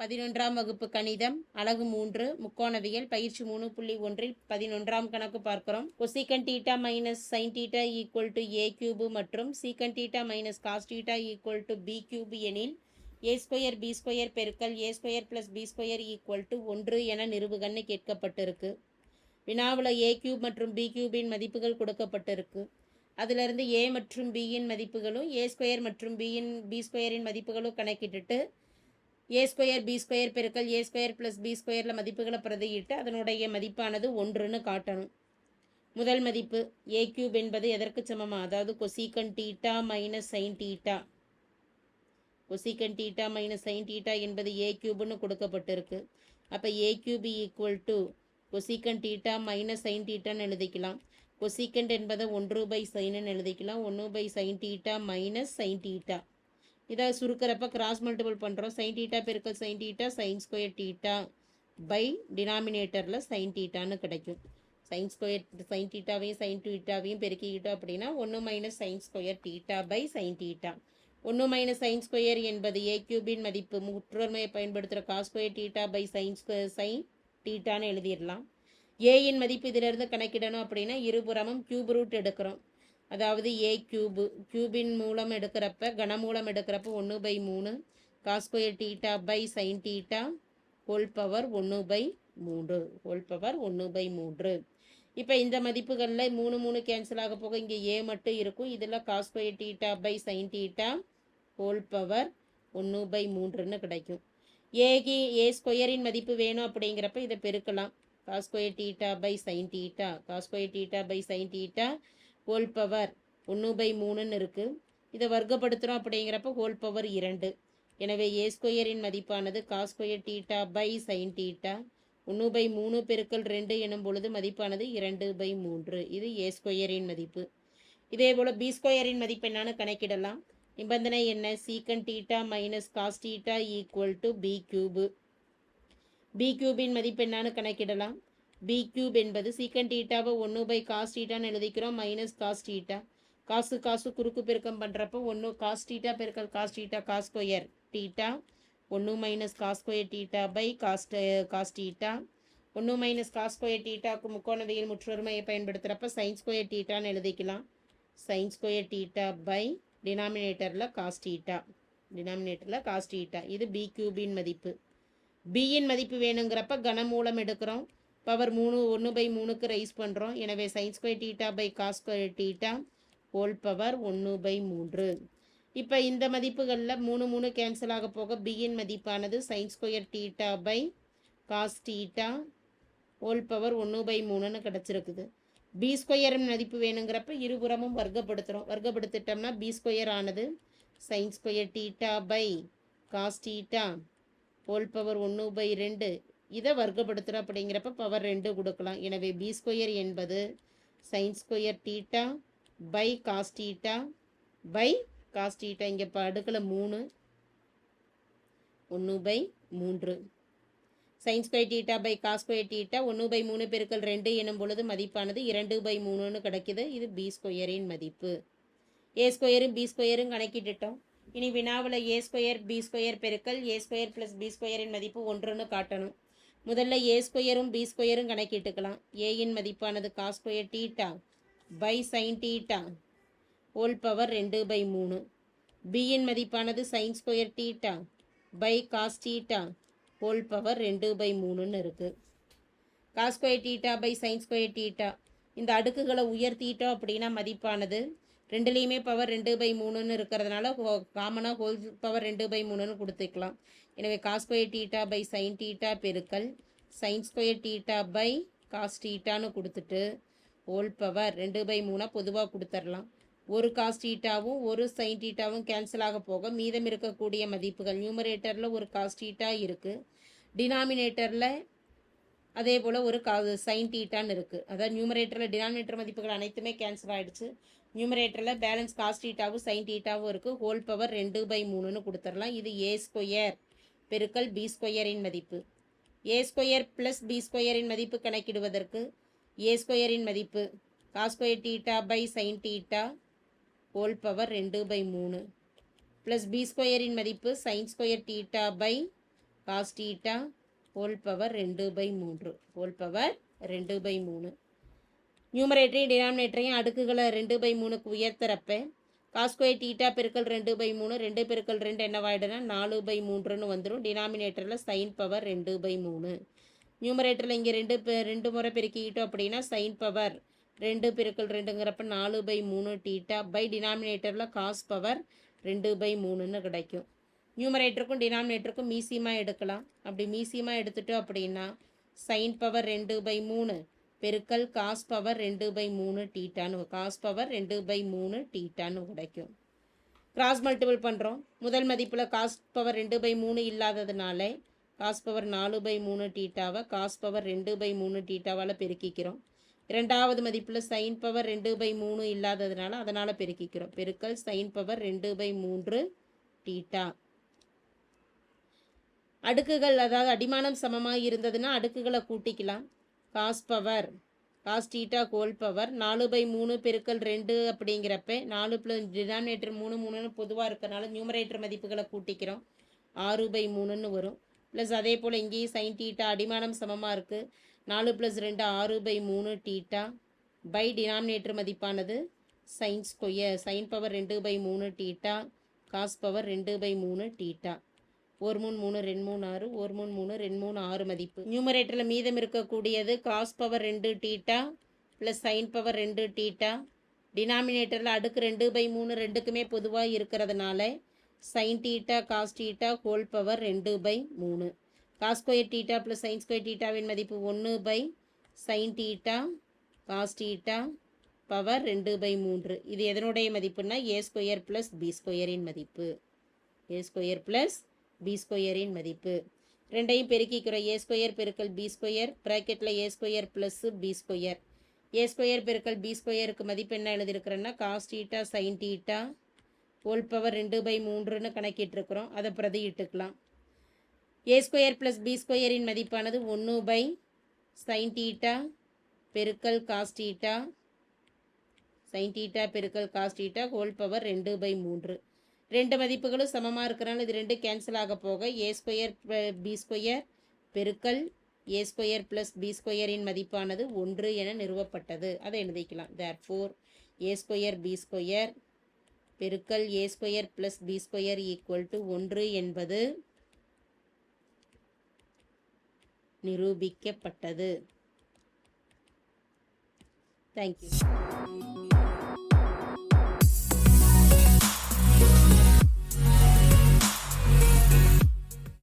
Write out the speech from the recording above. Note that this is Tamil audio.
பதினொன்றாம் வகுப்பு கணிதம் அழகு மூன்று முக்கோணவியல் பயிற்சி மூணு புள்ளி ஒன்றில் பதினொன்றாம் கணக்கு பார்க்கிறோம். Cosecant theta minus sine theta equal to A cube மற்றும் secant theta minus cos theta equal to B cube எனில் ஏ ஸ்கொயர் பி ஸ்கொயர் பெருக்கல் A square plus B square equal to ஒன்று என நிறுவுகன்னு கேட்கப்பட்டிருக்கு. வினாவில் ஏ கியூப் மற்றும் பி கியூபின் மதிப்புகள் கொடுக்கப்பட்டிருக்கு. அதிலிருந்து ஏ மற்றும் பியின் மதிப்புகளும் ஏ ஸ்கொயர் மற்றும் பியின் பி ஸ்கொயரின் மதிப்புகளும் கணக்கிட்டுட்டு ஏ ஸ்கொயர் பி ஸ்கொயர் பெருக்கல் ஏ ஸ்கொயர் ப்ளஸ் பி ஸ்கொயரில் மதிப்புகளை பிரதியிட்டு அதனுடைய மதிப்பானது ஒன்றுன்னு காட்டணும். முதல் மதிப்பு ஏ கியூப் என்பது எதற்கு சமமாக அதாவது cosecant theta minus sine theta cosecant theta minus sine theta என்பது ஏ கியூப்னு கொடுக்கப்பட்டிருக்கு. அப்போ A cube equal to cosecant theta minus sine டீட்டான்னு எழுதிக்கலாம். கொசிகண்ட் என்பதை ஒன்று பை சைனுன்னு எழுதிக்கலாம். ஒன்று by sine theta minus sine theta இதை சுருக்கிறப்ப கிராஸ் மல்டிபிள் பண்ணுறோம் சைன் டீட்டா பெருக்கல் sine theta sine square theta by டினாமினேட்டரில் சைன் டீட்டான்னு கிடைக்கும். சைன் ஸ்கொயர் சைன் டீட்டாவையும் சைன் டீட்டாவையும் பெருக்கிக்கிட்டோம் அப்படின்னா ஒன்று minus sine square theta by sine theta ஒன்று மைனஸ் சைன் ஸ்கொயர் என்பது ஏ கியூபின் மதிப்பு. முற்றொருமையை பயன்படுத்துகிற cos square theta by sine square sine டீட்டான்னு எழுதிடலாம். ஏயின் மதிப்பு இதிலிருந்து கணக்கிடணும் அப்படின்னா இருபுறமும் கியூப் ரூட் எடுக்கிறோம். அதாவது ஏ கியூபு கியூபின் மூலம் எடுக்கிறப்ப கனமூலம் எடுக்கிறப்ப ஒன்று பை மூணு. Cos square theta by sine theta whole power ஒன்று பை மூன்று. ஹோல் பவர் ஒன்று பை மூன்று. இப்போ இந்த மதிப்புகளில் மூணு மூணு கேன்சல் ஆக போக இங்கே ஏ மட்டும் இருக்கும். இதில் cos square theta by sine theta whole power ஒன்று பை மூன்றுன்னு கிடைக்கும். ஏகி ஏ ஸ்கொயரின் மதிப்பு வேணும் அப்படிங்கிறப்ப இதை பெருக்கலாம். Cos square theta by sine theta cos square theta by sine theta whole power ஒன்று பை மூணுன்னு இருக்குது இதை வர்க்கப்படுத்துகிறோம் அப்படிங்கிறப்ப ஹோல் பவர் இரண்டு. எனவே ஏ ஸ்கொயரின் மதிப்பானது cos square theta by sine theta ஒன்று பை மூணு பெருக்கல் ரெண்டு எனும் பொழுது மதிப்பானது இரண்டு பை மூன்று. இது ஏ ஸ்கொயரின் மதிப்பு. இதே போல் பி ஸ்கொயரின் மதிப்பு என்னான்னு கணக்கிடலாம். நிபந்தனை என்ன? Secant theta minus cos theta equal to B cube B கியூபின் மதிப்பு என்னான்னு கணக்கிடலாம். பி கியூப் என்பது சீக்கன் டீட்டாவை ஒன்று பை காஸ் டீட்டான்னு எழுதிக்கிறோம். மைனஸ் காஸ் டீட்டா காசு காசு குறுக்கு பெருக்கம் பண்ணுறப்போ ஒன்று காஸ் டீட்டா பெருக்கல் cos theta cos square theta ஒன்று minus cos square theta by cos cos theta ஒன்று மைனஸ் காஸ் ஸ்கொயர் டீட்டாக்கு முக்கோணவியல் முற்றொருமையை பயன்படுத்துகிறப்ப சைன் ஸ்கொயர் டீட்டான்னு எழுதிக்கலாம். சைன் ஸ்கொயர் டீட்டா பை டினாமினேட்டரில் காஸ் டீட்டா டினாமினேட்டரில் காஸ் டீட்டா இது பி கியூபின் மதிப்பு. பியின் மதிப்பு வேணுங்கிறப்ப கனமூலம் எடுக்கிறோம். பவர் மூணு ஒன்று பை மூணுக்கு ரைஸ் பண்ணுறோம் எனவே sine square theta by cos square theta whole power ஒன்று பை மூன்று. இப்போ இந்த மதிப்புகளில் மூணு மூணு கேன்சல் ஆக போக பியின் மதிப்பானது sine square theta by cos theta whole power ஒன்று பை மூணுன்னு கிடச்சிருக்குது. பி ஸ்கொயர் மதிப்பு வேணுங்கிறப்ப இருபுறமும் வர்க்கப்படுத்துகிறோம் வர்க்கப்படுத்திட்டோம்னா பி ஸ்கொயர் ஆனது sine square theta by cos theta whole power ஒன்று பை ரெண்டு இதை வர்க்கப்படுத்துகிறோம் அப்படிங்கிறப்ப பவர் ரெண்டு கொடுக்கலாம். எனவே பி ஸ்கொயர் என்பது sine square theta by cos theta by cos theta இங்கே இப்போ அடுக்கில் மூணு ஒன்று பை மூன்று. Sine square theta by cos square theta ஒன்று பை மூணு பெருக்கள் ரெண்டு எனும் பொழுது மதிப்பானது இரண்டு பை மூணுன்னு கிடைக்கிது. இது பி ஸ்கொயரின் மதிப்பு. ஏ ஸ்கொயரும் பி ஸ்கொயரும் கணக்கிட்டுட்டோம். இனி வினாவில் ஏ ஸ்கொயர் பி ஸ்கொயர் பெருக்கல் ஏ ஸ்கொயர் ப்ளஸ் பி ஸ்கொயரின் மதிப்பு ஒன்றுன்னு காட்டணும். முதல்ல ஏ ஸ்கொயரும் பி ஸ்கொயரும் கணக்கிட்டுக்கலாம். ஏயின் மதிப்பானது cos square theta by sine theta whole power ரெண்டு பை மூணு. பியின் மதிப்பானது sine square theta by cos theta whole power ரெண்டு பை மூணுன்னு இருக்குது cos square theta by sine square theta இந்த அடுக்குகளை உயர்த்திட்டோம் அப்படின்னா மதிப்பானது ரெண்டுலேயுமே பவர் ரெண்டு பை மூணுன்னு இருக்கிறதுனால காமனாக ஹோல் பவர் ரெண்டு பை மூணுன்னு கொடுத்துக்கலாம். எனவே cos square theta by sine theta பெருக்கல் sine square theta by cos டீட்டான்னு கொடுத்துட்டு ஹோல் பவர் ரெண்டு பை மூணாக பொதுவாக கொடுத்துர்லாம். ஒரு காஸ் டீட்டாவும் ஒரு சைன் டீட்டாவும் கேன்சல் ஆக போக மீதம் இருக்கக்கூடிய மதிப்புகள் நியூமரேட்டரில் ஒரு காஸ் டீட்டா இருக்குது டினாமினேட்டரில் அதே போல் ஒரு கா சைன் டீட்டான்னு இருக்குது அதாவது நியூமரேட்டரில் டினாமினேட்டர் மதிப்புகள் அனைத்துமே கேன்சல் ஆகிடுச்சு நியூமரேட்டரில் பேலன்ஸ் காஸ் டீட்டாவும் சைன் டீட்டாவும் இருக்குது ஹோல் பவர் ரெண்டு பை மூணுன்னு கொடுத்துடலாம். இது ஏ ஸ்கொயர் பெருக்கல் பி ஸ்கொயரின் மதிப்பு. ஏ ஸ்கொயர் ப்ளஸ் பி ஸ்கொயரின் மதிப்பு கணக்கிடுவதற்கு ஏ ஸ்கொயரின் மதிப்பு. Cos square theta by sine theta whole power ரெண்டு பை மூணு. ப்ளஸ் பி ஸ்கொயரின் மதிப்பு sine square theta by cos theta whole power ரெண்டு பை மூன்று. ஹோல் பவர் ரெண்டு பை மூணு. நியூமரேட்டரையும் டினாமினேட்டரையும் அடுக்குகளை ரெண்டு பை மூணுக்கு உயர்த்துறப்ப காஸ்கொயர் டீட்டா பெருக்கல் ரெண்டு பை மூணு ரெண்டு பெருக்கல் ரெண்டு என்னவாயிடுனா நாலு பை மூன்றுன்னு வந்துடும் டினாமினேட்டரில் சைன் பவர் ரெண்டு பை மூணு. நியூமரேட்டரில் இங்கே ரெண்டு பெ- ரெண்டு முறை பெருக்கிக்கிட்டோம் அப்படின்னா சைன் பவர் ரெண்டு பெருக்கல் ரெண்டுங்கிறப்ப நாலு பை மூணு டீட்டா பை டினாமினேட்டரில் காஸ் பவர் ரெண்டு பை மூணுன்னு கிடைக்கும். நியூமரேட்டருக்கும் டினாமினேட்டருக்கும் மீசியமாக எடுக்கலாம். அப்படி மீசியமாக எடுத்துட்டோம் அப்படின்னா சைன் பவர் ரெண்டு பை மூணு பெருக்கல் காஸ் பவர் ரெண்டு பை மூணு டீட்டான்னு காஸ் பவர் ரெண்டு பை மூணு டீட்டான்னு கிடைக்கும் கிராஸ் மல்டிபிள் பண்ணுறோம் முதல் மதிப்பில் காஸ் பவர் ரெண்டு பை மூணு இல்லாததுனால காஸ் பவர் நாலு பை மூணு டீட்டாவை காஸ் பவர் ரெண்டு பை மூணு டீட்டாவால் பெருக்கிக்கிறோம். இரண்டாவது மதிப்பில் சைன் பவர் ரெண்டு பை மூணு இல்லாததுனால அதனால் பெருக்கிக்கிறோம். பெருக்கல் சைன் பவர் ரெண்டு பை மூன்று டீட்டா அடுக்குகள் அதாவது அடிமானம் சமமாக இருந்ததுன்னா அடுக்குகளை கூட்டிக்கலாம். Cos power cos theta whole power நாலு பை மூணு பெருக்கல் ரெண்டு அப்படிங்கிறப்ப நாலு ப்ளஸ் டினாமினேட்டர் மூணு மூணுன்னு பொதுவாக இருக்கிறனால நியூமரேட்டர் மதிப்புகளை கூட்டிக்கிறோம். ஆறு பை மூணுன்னு வரும். ப்ளஸ் அதே போல் இங்கேயும் சைன் டீட்டா அடிமானம் சமமாக இருக்குது நாலு ப்ளஸ் ரெண்டு ஆறு பை மூணு டீட்டா பை டினாமினேட்டர் மதிப்பானது சைன் ஸ்கொயர் சைன் பவர் ரெண்டு பை மூணு டீட்டா காஸ் பவர் ரெண்டு பை மூணு டீட்டா ஒரு மூணு மூணு ரெண்டு மூணு ஆறு ஒரு மூணு மூணு ரெண்டு மூணு ஆறு மதிப்பு. நியூமரேட்டரில் மீதம் இருக்கக்கூடியது காஸ் பவர் ரெண்டு டீட்டா ப்ளஸ் சைன் பவர் ரெண்டு டீட்டா டினாமினேட்டரில் அடுக்கு ரெண்டு பை மூணு ரெண்டுக்குமே பொதுவாக இருக்கிறதுனால sine theta cos theta whole power ரெண்டு பை மூணு. Cos square theta plus sine square டீட்டாவின் மதிப்பு ஒன்று by sine theta cos theta power ரெண்டு பை மூன்று. இது எதனுடைய மதிப்புன்னா ஏ ஸ்கொயர் ப்ளஸ் பி ஸ்கொயரின் மதிப்பு. ஏ ஸ்கொயர் ப்ளஸ் பி ஸ்கொயரின் மதிப்பு. ரெண்டையும் பெருக்கிக்கிறோம். ஏ ஸ்கொயர் பெருக்கல் பி ஸ்கொயர் ப்ராக்கெட்டில் A square plus B square A square பெருக்கல் பி ஸ்கொயருக்கு மதிப்பு என்ன எழுதியிருக்கிறேன்னா cos theta sine theta whole power ரெண்டு பை மூன்றுன்னு கணக்கிட்டுருக்குறோம். அதை பிரதியிட்டுக்கலாம் ஏ ஸ்கொயர் ப்ளஸ் பி ஸ்கொயரின் மதிப்பானது ஒன்று பை சைன் டீட்டா பெருக்கல் காஸ் டீட்டா சைன் டீட்டா பெருக்கல் காஸ் டீட்டா ஹோல் பவர் ரெண்டு பை மூன்று. ரெண்டு மதிப்புகளும் சமமாக இருக்கிறனால இது ரெண்டு கேன்சல் ஆக போக ஏ ஸ்கொயர் பி ஸ்கொயர் பெருக்கல் ஏ ஸ்கொயர் ப்ளஸ் பி ஸ்கொயரின் மதிப்பானது ஒன்று என நிறுவப்பட்டது. அதை எழுதிக்கலாம். Therefore A square B square பெருக்கல் A square plus B square equal to ஒன்று என்பது நிரூபிக்கப்பட்டது. தேங்க்யூ